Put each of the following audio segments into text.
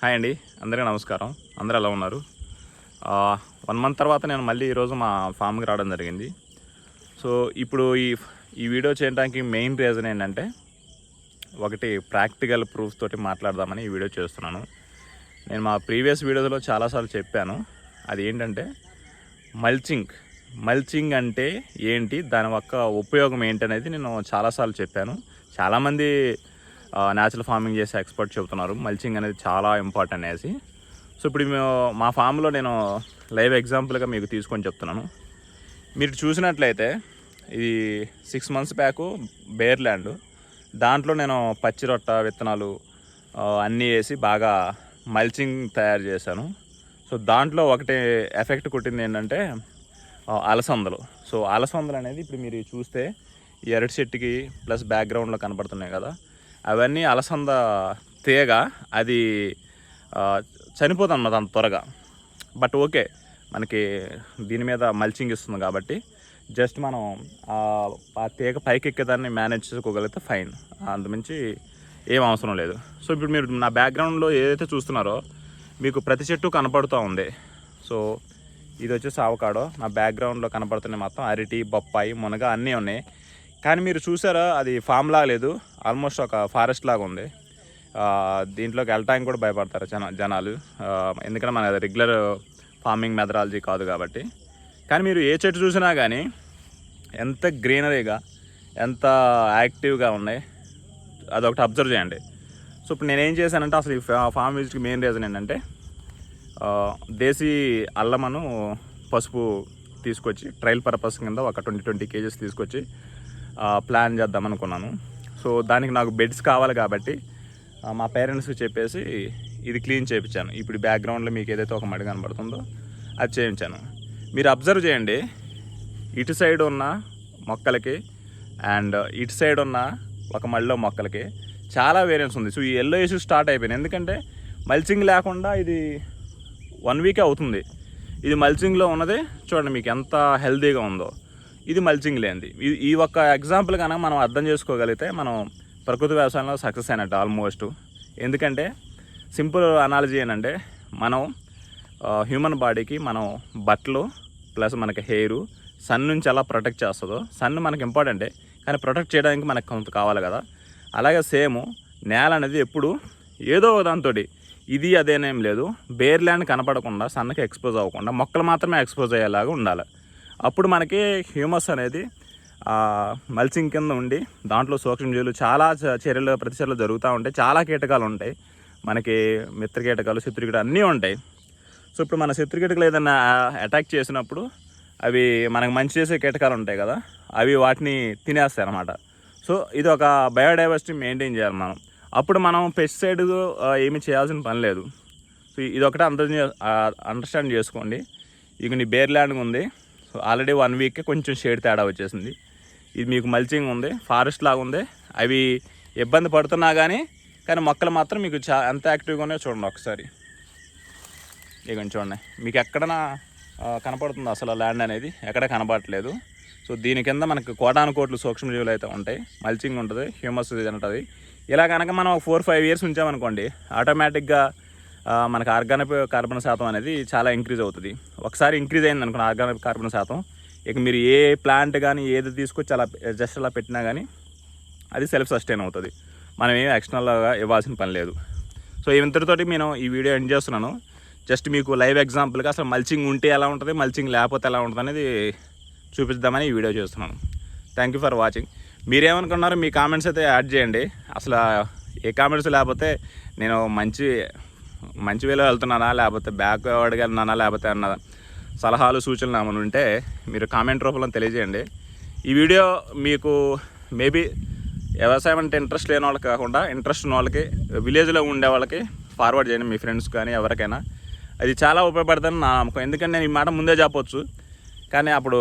Hi అండి అందరికీ నమస్కారం. అందరూ ఎలా ఉన్నారు? వన్ మంత్ తర్వాత నేను మళ్ళీ ఈరోజు మా ఫామ్కి రావడం జరిగింది. సో ఇప్పుడు ఈ ఈ వీడియో చేయడానికి మెయిన్ రీజన్ ఏంటంటే ఒకటి ప్రాక్టికల్ ప్రూఫ్ తోటి మాట్లాడదామని ఈ వీడియో చేస్తున్నాను. నేను మా ప్రీవియస్ వీడియోలో చాలాసార్లు చెప్పాను. అది ఏంటంటే మల్చింగ్. మల్చింగ్ అంటే ఏంటి? దాని యొక్క ఉపయోగం ఏంటనేది నేను చాలాసార్లు చెప్పాను. చాలామంది న్యాచురల్ ఫార్మింగ్ చేసే ఎక్స్పర్ట్ చెబుతున్నారు. మల్చింగ్ అనేది చాలా ఇంపార్టెంట్ అనేసి. సో ఇప్పుడు మేము మా ఫామ్లో నేను లైవ్ ఎగ్జాంపుల్గా మీకు తీసుకొని చెప్తున్నాను. మీరు చూసినట్లయితే ఇది six months back bare land దాంట్లో నేను పచ్చి రొట్ట విత్తనాలు అన్నీ వేసి బాగా మల్చింగ్ తయారు చేశాను. సో దాంట్లో ఒకటి ఎఫెక్ట్ కొట్టింది ఏంటంటే అలసందలు. సో అలసందలు అనేది ఇప్పుడు మీరు చూస్తే ఈ అరటి చెట్టుకి ప్లస్ బ్యాక్గ్రౌండ్లో కనపడుతున్నాయి కదా. అవన్నీ అలసంద తీగ అది చనిపోతుంది అన్నమాట అంత త్వరగా. బట్ ఓకే మనకి దీని మీద మల్చింగ్ ఇస్తుంది కాబట్టి జస్ట్ మనం ఆ తీగ పైకి ఎక్కేదాన్ని మేనేజ్ చేసుకోగలిగితే ఫైన్ అంతమించి ఏం అవసరం లేదు. సో ఇప్పుడు మీరు నా బ్యాక్గ్రౌండ్లో ఏదైతే చూస్తున్నారో మీకు ప్రతి చెట్టు కనపడుతూ ఉంది. సో ఇది వచ్చేసి ఆవకాడో నా బ్యాక్గ్రౌండ్లో కనపడుతున్నాయి మొత్తం అరటి బొప్పాయి మునగ అన్నీ ఉన్నాయి. కానీ మీరు చూసారా అది ఫామ్ లేదు. ఆల్మోస్ట్ ఒక ఫారెస్ట్ లాగా ఉంది. దీంట్లోకి వెళ్ళటానికి కూడా భయపడతారు జన జనాలు. ఎందుకంటే మన రెగ్యులర్ ఫార్మింగ్ మెథడాలజీ కాదు కాబట్టి. కానీ మీరు ఏ చెట్టు చూసినా కానీ ఎంత గ్రీనరీగా ఎంత యాక్టివ్గా ఉన్నాయి అదొకటి అబ్జర్వ్ చేయండి. సో ఇప్పుడు నేనేం చేశానంటే అసలు ఈ ఫా- ఫామ్ విజిట్కి మెయిన్ రీజన్ ఏంటంటే దేశీ అల్లమను పసుపు తీసుకొచ్చి ట్రయల్ పర్పస్ కింద ఒక ట్వంటీ ట్వంటీ కేజెస్ తీసుకొచ్చి ప్లాన్ చేద్దాం అనుకున్నాను సో దానికి నాకు బెడ్స్ కావాలి కాబట్టి మా పేరెంట్స్కి చెప్పేసి ఇది క్లీన్ చేయించాను. ఇప్పుడు బ్యాక్గ్రౌండ్లో మీకు ఏదైతే ఒక మడి కనబడుతుందో అది చేయించాను. మీరు అబ్జర్వ్ చేయండి ఇటు సైడ్ ఉన్న మొక్కలకి అండ్ ఇటు సైడ్ ఉన్న ఒక మళ్ళీ మొక్కలకి చాలా వేరియన్స్ ఉంది. సో ఈ ఎల్లో ఇష్యూ స్టార్ట్ అయిపోయింది. ఎందుకంటే మల్చింగ్ లేకుండా ఇది వన్ వీకే అవుతుంది. ఇది మల్చింగ్లో ఉన్నది చూడండి మీకు ఎంత హెల్తీగా ఉందో. ఇది మల్చింగ్ లేనిది ఈ ఒక్క ఎగ్జాంపుల్ కనుక మనం అర్థం చేసుకోగలిగితే మనం ప్రకృతి వ్యవసాయంలో సక్సెస్ అయినట్టు ఆల్మోస్ట్ ఎందుకంటే సింపుల్ అనాలజీ ఏంటంటే మనం హ్యూమన్ బాడీకి మనం బట్టలు ప్లస్ మనకి హెయిర్ సన్ నుంచి ఎలా ప్రొటెక్ట్ చేస్తుందో సన్ మనకి ఇంపార్టెంటే కానీ ప్రొటెక్ట్ చేయడానికి మనకు కొంత కావాలి కదా. అలాగే సేమ్ నేల అనేది ఎప్పుడు ఏదో దాంతో ఇది అదేనేం లేదు బేర్ ల్యాండ్ కనపడకుండా సన్నకి ఎక్స్పోజ్ అవ్వకుండా మొక్కలు మాత్రమే ఎక్స్పోజ్ అయ్యేలాగా ఉండాలి. అప్పుడు మనకి హ్యూమస్ అనేది మల్చింగ్ కింద ఉండి దాంట్లో సూక్ష్మజీవులు చాలా చర్యలు ప్రతిచర్యలు జరుగుతూ ఉంటాయి. చాలా కీటకాలు ఉంటాయి. మనకి మిత్ర కీటకాలు శత్రు కీటకాలు అన్నీ ఉంటాయి. సో ఇప్పుడు మన శత్రు కీటకాలు ఏదైనా అటాక్ చేసినప్పుడు అవి మనకు మంచి చేసే కీటకాలు ఉంటాయి కదా అవి వాటిని తినేస్తాయి అన్నమాట సో ఇది ఒక బయోడైవర్సిటీ మెయింటైన్ చేయాలి మనం. అప్పుడు మనం పెస్టిసైడ్ ఏమి చేయాల్సిన పని లేదు. సో ఇది ఒకటే అండర్స్టాండ్ చేసుకోండి. ఇక నీ బేర్ ల్యాండ్ ఉంది. సో ఆల్రెడీ వన్ వీక్కి కొంచెం షేడ్ తేడా వచ్చేసింది. ఇది మీకు మల్చింగ్ ఉంది ఫారెస్ట్ లాగా ఉంది. అవి ఇబ్బంది పడుతున్నా కానీ కానీ మొక్కలు మాత్రం మీకు చా ఎంత యాక్టివ్గా ఉన్నాయో చూడండి ఒకసారి. ఇక చూడండి. మీకు ఎక్కడనా కనపడుతుంది అసలు ల్యాండ్ అనేది? ఎక్కడ కనపడట్లేదు. సో దీని కింద మనకు కోటాను కోట్లు సూక్ష్మజీవులు అయితే ఉంటాయి. మల్చింగ్ ఉంటుంది హ్యూమస్ ఉంటుంది ఇలా కనుక మనం ఫోర్ ఫైవ్ ఇయర్స్ ఉంచామనుకోండి ఆటోమేటిక్గా మనకు ఆర్గానిక్ కార్బన్ శాతం అనేది చాలా ఇంక్రీజ్ అవుతుంది. ఒకసారి ఇంక్రీజ్ అయింది అనుకోండి ఆర్గానిక్ కార్బన్ శాతం. ఇక మీరు ఏ ప్లాంట్ కానీ ఏది తీసుకొచ్చి అలా జస్ట్ అలా పెట్టినా కానీ అది సెల్ఫ్ సస్టైన్ అవుతుంది. మనం ఏం ఎక్స్టర్నల్గా ఇవ్వాల్సిన పని లేదు. సో ఇంతటితోటి నేను ఈ వీడియో ఎండ్ చేస్తున్నాను. జస్ట్ మీకు లైవ్ ఎగ్జాంపుల్గా అసలు మల్చింగ్ ఉంటే ఎలా ఉంటుంది మల్చింగ్ లేకపోతే ఎలా ఉంటుంది అనేది చూపిద్దామని ఈ వీడియో చేస్తున్నాను. థ్యాంక్ యూ ఫర్ వాచింగ్ మీరేమనుకున్నారో మీ కామెంట్స్ అయితే యాడ్ చేయండి. అసలు ఏ కామెంట్స్ లేకపోతే నేను మంచి మంచి వేలో వెళ్తున్నానా లేకపోతే బ్యాక్వర్డ్గా వెళ్తున్నానా లేకపోతే అన్న సలహాలు సూచనలు ఏమైనా ఉంటే మీరు కామెంట్ రూపంలో తెలియజేయండి. ఈ వీడియో మీకు మేబీ వ్యవసాయం అంటే ఇంట్రెస్ట్ లేని వాళ్ళకి కాకుండా ఇంట్రెస్ట్ ఉన్న వాళ్ళకి విలేజ్లో ఉండే వాళ్ళకి ఫార్వర్డ్ చేయండి మీ ఫ్రెండ్స్ కానీ ఎవరికైనా. అది చాలా ఉపయోగపడుతుంది నా నమ్మకం. ఎందుకంటే నేను ఈ మాట ముందే చెప్పొచ్చు. కానీ అప్పుడు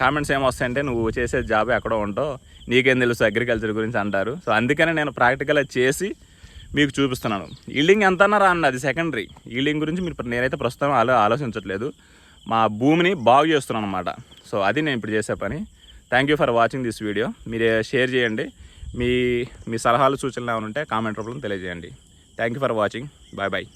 కామెంట్స్ ఏమొస్తాయంటే నువ్వు చేసే జాబ్ ఎక్కడో ఉంటావు నీకేం తెలుసు అగ్రికల్చర్ గురించి అంటారు. సో అందుకనే నేను ప్రాక్టికల్గా చేసి మీకు చూపిస్తున్నాను. ఈల్డింగ్ ఎంత అన్నారా అన్న అది సెకండరీ ఈల్డింగ్ గురించి మీరు నేనైతే ప్రస్తుతం ఆలో ఆలోచించట్లేదు. మా భూమిని బాగు చేస్తున్నాను అనమాట సో అది నేను ఇప్పుడు చేసే పని. Thank you for watching this video మీరు షేర్ చేయండి. మీ మీ సలహాలు సూచనలు ఏమైనా ఉంటే కామెంట్ రూపంలో తెలియజేయండి. Thank you for watching bye bye